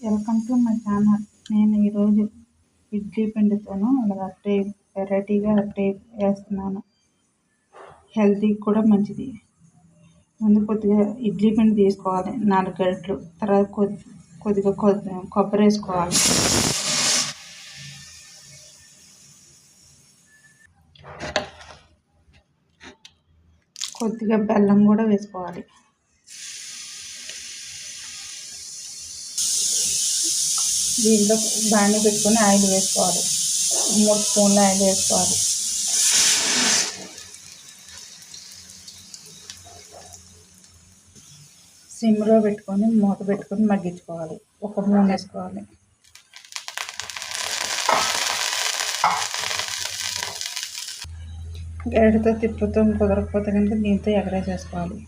Welcome to my channel నేను ఈరోజు ఇడ్లీ పిండితోనూ అట్టే వెరైటీగా అట్టే వేస్తున్నాను. హెల్తీ కూడా మంచిది. ముందు కొద్దిగా ఇడ్లీ పిండి తీసుకోవాలి. నాలుగు గంటలు. తర్వాత కొద్ది కొద్దిగా కొబ్బరి వేసుకోవాలి. కొద్దిగా బెల్లం కూడా వేసుకోవాలి. దీంట్లో బాండి పెట్టుకొని ఆయిల్ వేసుకోవాలి. మూడు స్పూన్లు ఆయిల్ వేసుకోవాలి. సిమ్లో పెట్టుకొని మూత పెట్టుకొని మగ్గించుకోవాలి. ఒక నూనె వేసుకోవాలి. గరిటతో తిప్పుతూ కుదరకపోతే కనుక దీంతో ఎగరేసేసుకోవాలి.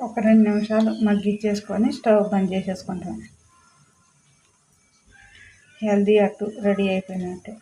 ఒక రెండు నిమిషాలు మగ్గిచ్చేసుకొని స్టవ్ బంద్ చేసేసుకుంటాం హెల్దీ అట్టు రెడీ అయిపోయినట్టే.